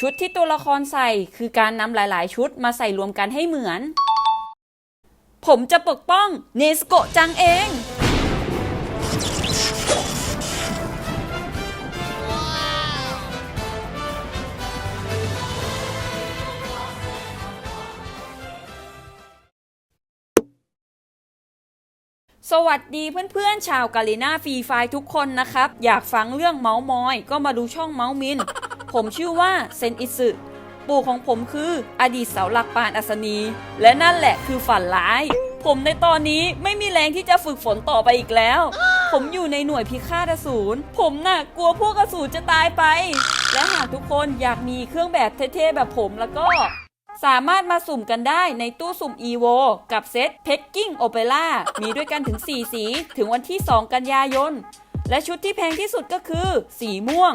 ชุดที่ตัวละครใส่คือการนำหลาย ๆ ชุดมาใส่รวมกันให้เหมือน ผมจะปกป้องเนสโกะจังเอง สวัสดีเพื่อน ๆ ชาวกาลิน่าฟรีไฟทุกคนนะครับ อยากฟังเรื่องเมาส์มอย ก็มาดูช่องเมาส์มิน ผมชื่อว่าเซนอิสึปู่ของผมคืออดีตเสาหลักปานอัศนี และนั่นแหละคือฝันร้าย ผมในตอนนี้ไม่มีแรงที่จะฝึกฝนต่อไปอีกแล้ว ผมอยู่ในหน่วยพิฆาตอสูร ผมน่ะกลัวพวกอสูรจะตายไป และหากทุกคนอยากมีเครื่องแบบเท่ๆแบบผมแล้วก็ สามารถมาสุ่มกันได้ในตู้สุ่ม EVO กับเซต Pecking Opera มีด้วยกันถึง 4 สี ถึงวันที่ 2 กันยายน และชุดที่แพงที่สุดก็คือ สีม่วง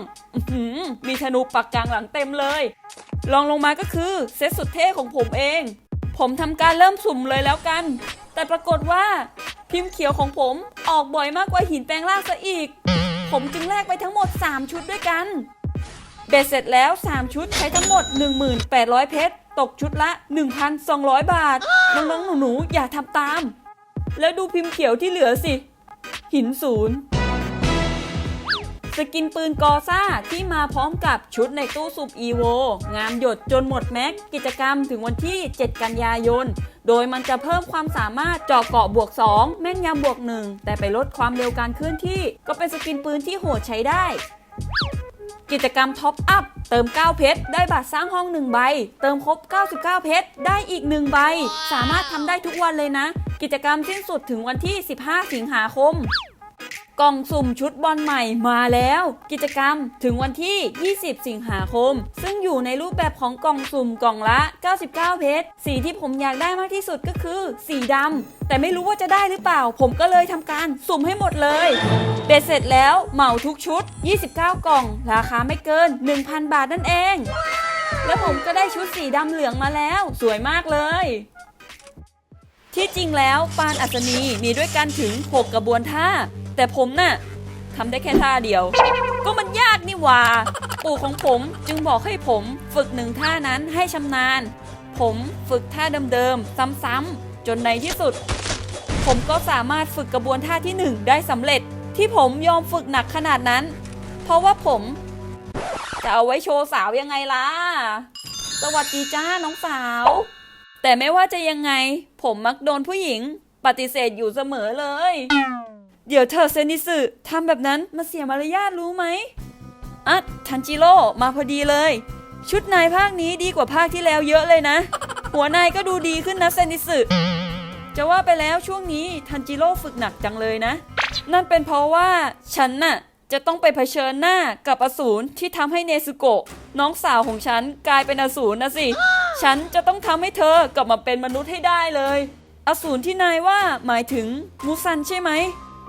มีธนูปักกลางหลังเต็มเลยลองลงมาก็คือเซตสุดเท่ของผมเอง ผมทำการเริ่มสุ่มเลยแล้วกัน แต่ปรากฏว่า พิมพ์เขียวของผมออกบ่อยมากกว่าหินแปลงร่างซะอีก ผมจึงแลกไปทั้งหมด 3 ชุดด้วยกันเบ็ดเสร็จแล้ว 3 ชุดใช้ทั้งหมด 1800 เพชร ตกชุดละ 1,200 บาท น้องๆหนูๆอย่าทำตาม แล้วดูพิมพ์เขียวที่เหลือสิ หินศูนย์ สกินปืนกอซ่าที่มาพร้อมกับชุดในตู้ซุปอีโวงามหยดจนหมดแม็ก กิจกรรมถึงวันที่ 7 กันยายน โดยมันจะเพิ่มความสามารถเจาะเกาะบวก 2 แม่นยำบวก 1 แต่ไปลดความเร็วการเคลื่อนที่ ก็เป็นสกินปืนที่โหดใช้ได้ กิจกรรมท็อปอัพเติม 9 เพชร ได้บัตรสร้างห้อง 1 ใบ เติมครบ 99 เพชร ได้อีก 1 ใบ สามารถทำได้ทุกวันเลยนะ กิจกรรมสิ้นสุดถึงวันที่ 15 สิงหาคม กล่องสุ่มชุดบอลใหม่มาแล้ว กิจกรรมถึงวันที่ 20 สิงหาคม ซึ่งอยู่ในรูปแบบของกล่องสุ่มกล่องละ 99 เพชรสีที่ผมอยากได้มากที่สุดก็คือ สีดำแต่ไม่รู้ว่าจะได้หรือเปล่า ผมก็เลยทำการสุ่มให้หมดเลยเบ็ดเสร็จแล้วเหมาทุกชุด 29 กล่อง ราคาไม่เกิน 1,000 บาทนั่นเอง แล้วผมก็ได้ชุดสีดำเหลืองมาแล้ว สวยมากเลยที่จริงแล้วปานอัศนีมีด้วยกันถึง 6 กระบวนท่า แต่ผมน่ะทำได้แค่ท่าเดียว ก็มันยากนี่หว่า ปู่ของผมจึงบอกให้ผมฝึกหนึ่งท่านั้นให้ชำนาญ ผมฝึกท่าเดิมๆซ้ำๆจนในที่สุด ผมก็สามารถฝึกกระบวนท่าที่หนึ่งได้สำเร็จ ที่ผมยอมฝึกหนักขนาดนั้น เพราะว่าผมจะเอาไว้โชว์สาวยังไงล่ะ สวัสดีจ้าน้องสาว แต่ไม่ว่าจะยังไง ผมมักโดนผู้หญิง ปฏิเสธอยู่เสมอเลย เดี๋ยวเธอเซนิสึทำแบบนั้นมาเสียมารยาทรู้ไหมอะทันจิโร่มาพอดีเลย ชุดนายภาคนี้ดีกว่าภาคที่แล้วเยอะเลยนะ หัวนายก็ดูดีขึ้นนะเซนิสึจะว่าไปแล้วช่วงนี้ทันจิโร่ฝึกหนักจังเลยนะ นั่นเป็นเพราะว่าฉันน่ะจะต้องไปเผชิญหน้ากับอสูรที่ทำให้เนซุโกะน้องสาวของฉันกลายเป็นอสูรนะสิ ฉันจะต้องทำให้เธอกลับมาเป็นมนุษย์ให้ได้เลย อสูรที่นายว่าหมายถึงมูซันใช่ไหม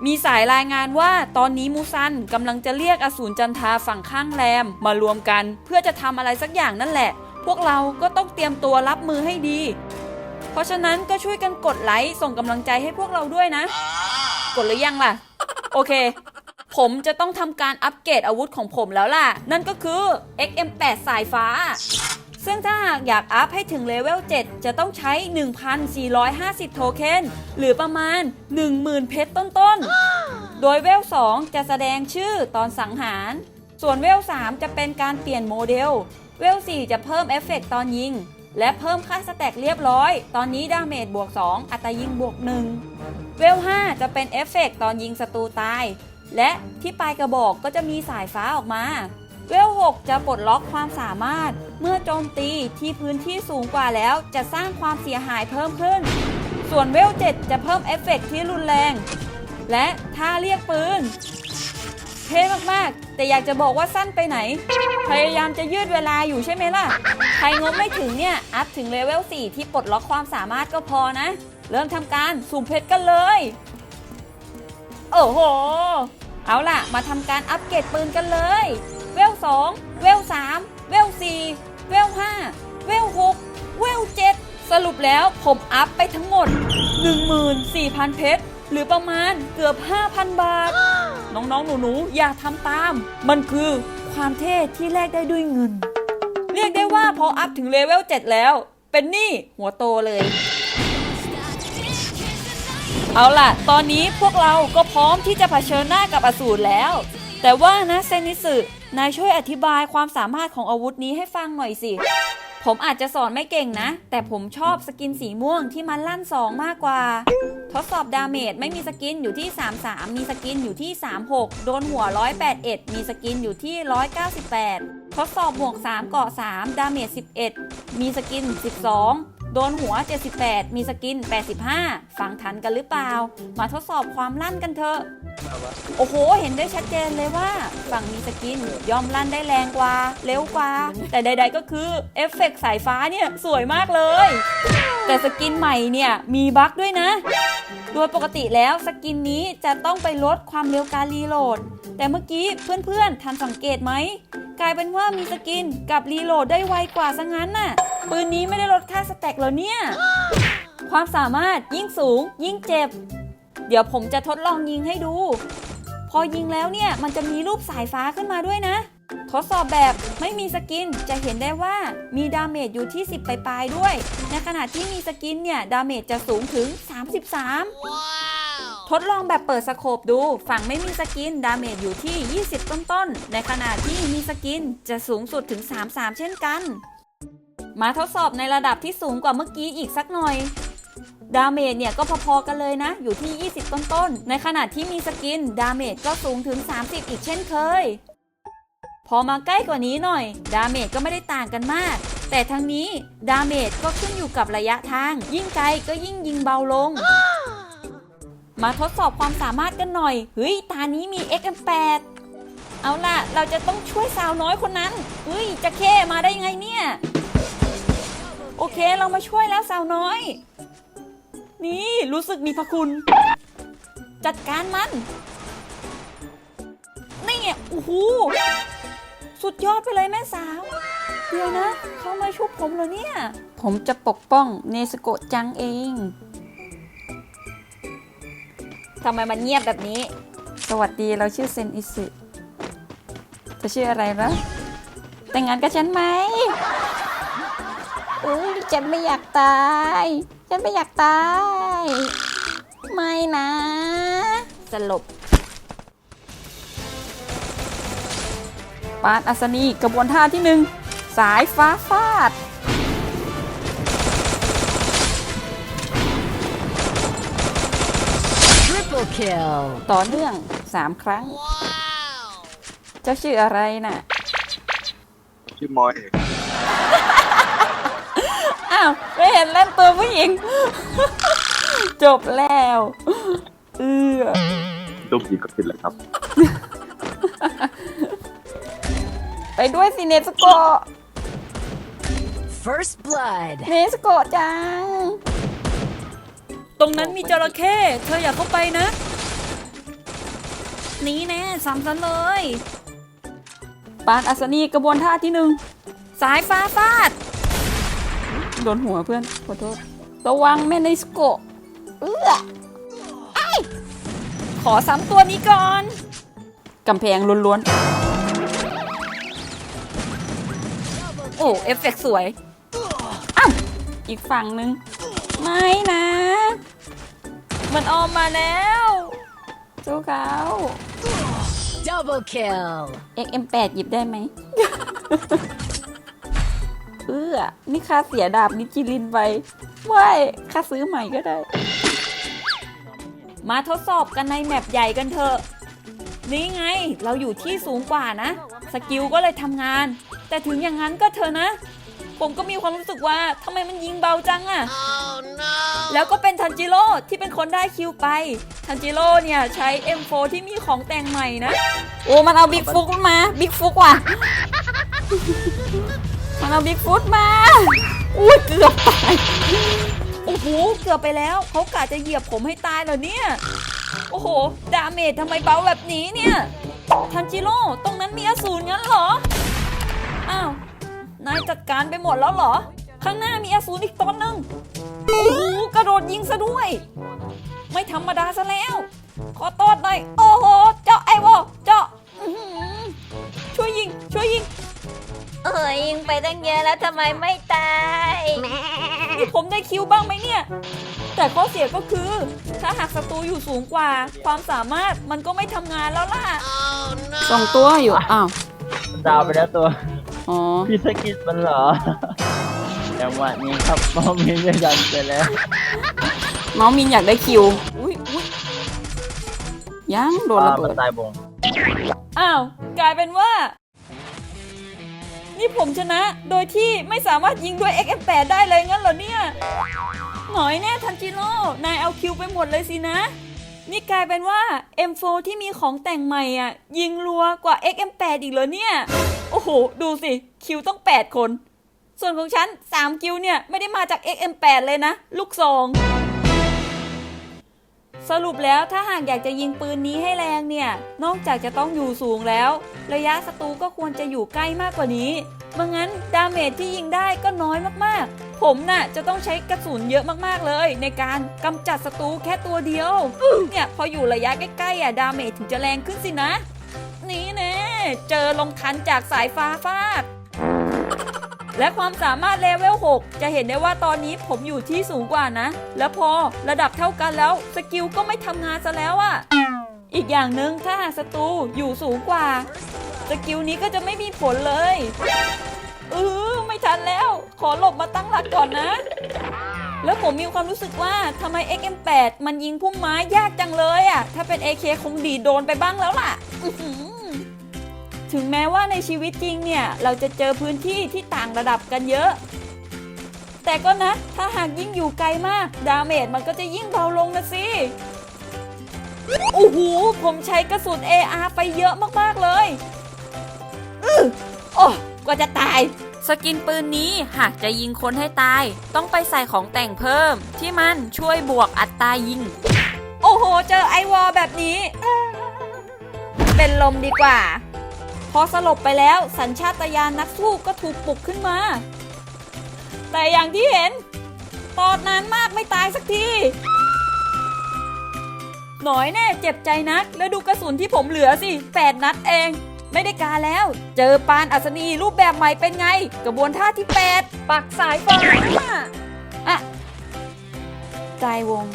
มีสายรายงานว่าตอนนี้มูซันกำลังจะเรียกอสูรจันทาฝั่งข้างแรมมารวมกันเพื่อจะทำอะไรสักอย่างนั่นแหละ พวกเราก็ต้องเตรียมตัวรับมือให้ดี เพราะฉะนั้นก็ช่วยกันกดไลค์ส่งกำลังใจให้พวกเราด้วยนะ กดหรือยังล่ะ โอเค ผมจะต้องทำการอัปเกรดอาวุธของผมแล้วล่ะ นั่นก็คือ XM8 สายฟ้า ซึ่งถ้าหากอยากอัพให้ถึงเลเวล 7 จะต้องใช้ 1,450 โทเค็น หรือประมาณ 10,000 เพชรต้นๆ โดยเวล 2 จะแสดงชื่อตอนสังหาร ส่วนเวล 3 จะเป็นการเปลี่ยนโมเดล เวล 4 จะเพิ่มเอฟเฟกต์ตอนยิง และเพิ่มค่าสแต็กเรียบร้อย ตอนนี้ดาเมจบวก 2 อัตรายิงบวก 1 เวล 5 จะเป็นเอฟเฟกต์ตอนยิงศัตรูตาย และที่ปลายกระบอกก็จะมีสายฟ้าออกมา เวล 6 จะปลดล็อกความสามารถ เมื่อโจมตีที่พื้นที่สูงกว่าแล้วจะสร้างความเสียหายเพิ่มขึ้น ส่วนเวล 7 จะเพิ่มเอฟเฟกต์ที่รุนแรง และท่าเรียกปืน เท่มากๆ แต่อยากจะบอกว่าสั้นไปไหน พยายามจะยืดเวลาอยู่ใช่ไหมล่ะ ใครงบไม่ถึงเนี่ย อัพถึงเลเวล 4 ที่ปลดล็อกความสามารถก็พอนะ เริ่มทำการสุ่มเพชรกันเลย โอ้โห เอาล่ะ มาทำการอัปเกรดปืนกันเลย 2 เวล 3 เวล 4 เวล 5 เวล 6 เวล 7 สรุปแล้วผมอัพไปทั้งหมด 14,000 เพชร หรือประมาณเกือบ 5,000 บาท น้องๆ หนูๆ อย่าทำตาม มันคือความเท่ที่แลกได้ด้วยเงิน เรียกได้ว่าพออัพถึงเลเวล 7 แล้ว เป็นนี่หัวโตเลยเอาล่ะ ตอนนี้พวกเราก็พร้อมที่จะเผชิญหน้ากับอสูรแล้ว แต่ว่านะเซนิสึ นายช่วยอธิบายความสามารถของอาวุธนี้ให้ฟังหน่อยสิ ผมอาจจะสอนไม่เก่งนะ แต่ผมชอบสกินสีม่วงที่มันลั่นสองมากกว่า ทดสอบดาเมจไม่มีสกินอยู่ที่ 33 มีสกินอยู่ที่ 36 โดนหัว 181 มีสกินอยู่ที่ 198 ทดสอบบวก 3 เกาะ 3 ดาเมจ 11 มีสกิน 12 โดนหัว 78 มีสกิน 85 ฟังทันกันหรือเปล่า มาทดสอบความลั่นกันเถอะ โอ้โห เห็นได้ชัดเจนเลยว่า ฝั่งมีสกินย่อมลั่นได้แรงกว่า เร็วกว่า แต่ใด ๆก็คือเอฟเฟกต์สายฟ้าเนี่ยสวยมากเลย แต่สกินใหม่เนี่ยมีบั๊กด้วยนะ โดยปกติแล้วสกินนี้จะต้องไปลดความเร็วการรีโหลด แต่เมื่อกี้เพื่อนๆทันสังเกตไหม กลายเป็นว่ามีสกินกับรีโหลดได้ไวกว่าซะงั้นน่ะ ปืนนี้ไม่ได้ลดค่าสแต็กแล้วเนี่ย ความสามารถยิ่งสูงยิ่งเจ็บ เดี๋ยวผมจะทดลองยิงให้ดู พอยิงแล้วเนี่ยมันจะมีรูปสายฟ้าขึ้นมาด้วยนะ ทดสอบแบบไม่มีสกินจะเห็นได้ว่ามีดาเมจอยู่ที่ 10 ปลายๆด้วย ในขณะที่มีสกินเนี่ยดาเมจจะสูงถึง 33ท ดลองแบบเปิดสโคปดู ฝั่งไม่มีสกิน ดาเมจอยู่ที่ 20 ต้นๆ ในขณะที่มีสกินจะสูงสุดถึง 33 เช่นกัน มาทดสอบในระดับที่สูงกว่าเมื่อกี้อีกสักหน่อย ดาเมจเนี่ยก็พอๆกันเลยนะ อยู่ที่ 20 ต้นๆ ในขณะที่มีสกิน ดาเมจก็สูงถึง 30 อีกเช่นเคย พอมาใกล้กว่านี้หน่อย ดาเมจก็ไม่ได้ต่างกันมากแต่ทั้งนี้ดาเมจก็ขึ้นอยู่กับระยะทาง ยิ่งไกลก็ยิ่งยิงเบาลง มาทดสอบความสามารถกันหน่อย เฮ้ย ตานี้มี XM8 เอาล่ะ เราจะต้องช่วยสาวน้อยคนนั้นเฮ้ยจะแค่มาได้ยังไงเนี่ย โอเค เรามาช่วยแล้วสาวน้อย นี่รู้สึกมีพระคุณ จัดการมัน นี่ไงโอ้โหสุดยอดไปเลยแม่สาว เดี๋ยวนะ เขามาชุบผมเหรอเนี่ย ผมจะปกป้องเนสโกจังเอง ทำไมมันเงียบแบบนี้ สวัสดีเราชื่อเซนอิสึจะชื่ออะไรนะแต่งงานกับฉันไหมอุ้ยฉันไม่อยากตาย ฉันไม่อยากตาย ไม่นะ สลบปานอัศนีกระบวนท่าที่หนึ่งสายฟ้าฟาด Triple kill. ต่อเนื่องสามครั้ง เจ้าชื่ออะไรน่ะ ชื่อมอยอ้าว ไม่เห็นเล่นตัวผู้หญิง จบแล้ว เออรูปหญิงก็ผิดแหละครับ ไปด้วยสิเนสโกะ First blood. เนสโกะจัง ตรงนั้นมีจระเข้เธออย่าเข้าไปนะนี่แน่สามสันเลยปานอัศนีกระบวนท่าที่หนึ่งสายฟ้าฟาด โดนหัวเพื่อน ขอโทษ ระวังแม่เนสโกะเอื้อไอ้ขอซ้ำตัวนี้ก่อน กำแพงล้วนๆ โอ้ เอฟเฟกต์สวย อ้าว อีกฝั่งหนึ่งไม่นะ มันออกมาแล้วสู้เขา Double kill. XM8 หยิบได้ไหม เอื้อ นี่ค่าเสียดาบนิจิลินไปไม่ค่าซื้อใหม่ก็ได้ มาทดสอบกันในแมปใหญ่กันเถอะ นี่ไง เราอยู่ที่สูงกว่านะ สกิลก็เลยทำงาน แต่ถึงอย่างนั้นก็เถอะนะ ผมก็มีความรู้สึกว่าทำไมมันยิงเบาจังอะแล้วก็เป็นทันจิโร่ที่เป็นคนได้คิวไป ทันจิโร่เนี่ยใช้ M4 ที่มีของแต่งใหม่นะ โอ้มันเอาบิ๊กฟุกมาบิ๊กฟุกว่ะ มันเอาบิ๊กฟุตมา อุ้ยเกือบตาย โอ้โหเกือบไปแล้วเขากะจะเหยียบผมให้ตายเหรอเนี่ย โอ้โห ดาเมจทำไมเบาแบบนี้เนี่ย ทันจิโร่ตรงนั้นมีอสูรงั้นเหรอ อ้าว นายจัดการไปหมดแล้วเหรอ ข้างหน้ามีอสูรอีกตนหนึ่งโอ้โหกระโดดยิงซะด้วย ไม่ธรรมดาซะแล้ว ขอโทษหน่อย โอ้โห เจาะไอ้วอเจาะอื้อหือช่วยยิง ช่วยยิง เอ้ยยิงไปตั้งเยอะแล้วทำไมไม่ตายนี่ผมได้คิวบ้างไหมเนี่ย แต่ข้อเสียก็คือ ถ้าหากศัตรูอยู่สูงกว่า ความสามารถมันก็ไม่ทำงานแล้วล่ะ สองตัวอยู่ อ้าว ดาวไปแล้วตัว อ๋อ พี่สกิดมันเหรอจังหวะนี้ครับมอมมินจะดันไปแล้วเมาส์มินอยากได้คิว อุ้ยอุ้ยยังโดนระอ่าเบิมันดตายบงอ้าว กลายเป็นว่า นี่ผมชนะ โดยที่ไม่สามารถยิงด้วย XM8 ได้เลยงั้นเหรอเนี่ย หน่อยแน่ทันจิโร่ นายเอาคิวไปหมดเลยสินะ นี่กลายเป็นว่า M4 ที่มีของแต่งใหม่อะ ยิงรัวกว่า XM8 อีกเหรอเนี่ย โอ้โห ดูสิ คิวต้อง 8 คน ส่วนของฉัน 3 คิวเนี่ย ไม่ได้มาจาก XM8 เลยนะ ลูกซอง สรุปแล้วถ้าหากอยากจะยิงปืนนี้ให้แรงเนี่ย นอกจากจะต้องอยู่สูงแล้ว ระยะศัตรูก็ควรจะอยู่ใกล้มากกว่านี้ไม่งั้นดาเมจที่ยิงได้ก็น้อยมากๆ ผมน่ะจะต้องใช้กระสุนเยอะมากๆเลย ในการกำจัดศัตรูแค่ตัวเดียว เนี่ยพออยู่ระยะใกล้ๆอะดาเมจถึงจะแรงขึ้นสินะ เจอลงทันจากสายฟ้าฟาด และความสามารถเลเวล 6 จะเห็นได้ว่าตอนนี้ผมอยู่ที่สูงกว่านะ แล้วพอระดับเท่ากันแล้ว สกิลก็ไม่ทำงานซะแล้วอะอีกอย่างหนึ่งถ้าหากศัตรูอยู่สูงกว่า สกิลนี้ก็จะไม่มีผลเลยเออไม่ทันแล้ว ขอหลบมาตั้งหลักก่อนนะ แล้วผมมีความรู้สึกว่าทำไม XM8 มันยิงพุ่มไม้ยากจังเลยอะถ้าเป็น AK คงดีโดนไปบ้างแล้วล่ะ ถึงแม้ว่าในชีวิตจริงเนี่ยเราจะเจอพื้นที่ที่ต่างระดับกันเยอะ แต่ก็นะ ถ้าหากยิ่งอยู่ไกลมาก ดาเมจมันก็จะยิ่งเบาลงนะสิโอ้โหผมใช้กระสุน AR ไปเยอะมากๆเลยอื้อโอ้กว่าจะตาย สกินปืนนี้หากจะยิงคนให้ตาย ต้องไปใส่ของแต่งเพิ่ม ที่มันช่วยบวกอัตรายิง โอ้โห เจอไอวอลแบบนี้ เป็นลมดีกว่า พอสลบไปแล้วสัญชาตญาณนักสู้ก็ถูกปลุกขึ้นมา แต่อย่างที่เห็น ตอดนานมากไม่ตายสักที หน่อยแน่เจ็บใจนัก แล้วดูกระสุนที่ผมเหลือสิ8นัดเอง ไม่ได้การแล้ว เจอปานอัศนีรูปแบบใหม่เป็นไง กระบวนท่าที่ 8 ปักสายฟ้าอะตายวง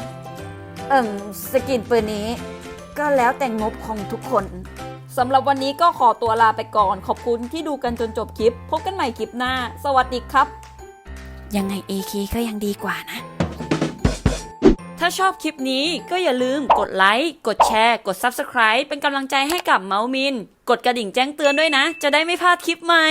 เอิ่มสกินปืนนี้ ก็แล้วแต่งบของทุกคน สำหรับวันนี้ก็ขอตัวลาไปก่อน ขอบคุณที่ดูกันจนจบคลิป พบกันใหม่คลิปหน้า สวัสดีครับ ยังไง AK ก็ยังดีกว่านะ ถ้าชอบคลิปนี้ก็อย่าลืมกดไลค์ กดแชร์ กด Subscribe เป็นกำลังใจให้กับเมาส์มิน กดกระดิ่งแจ้งเตือนด้วยนะ จะได้ไม่พลาดคลิปใหม่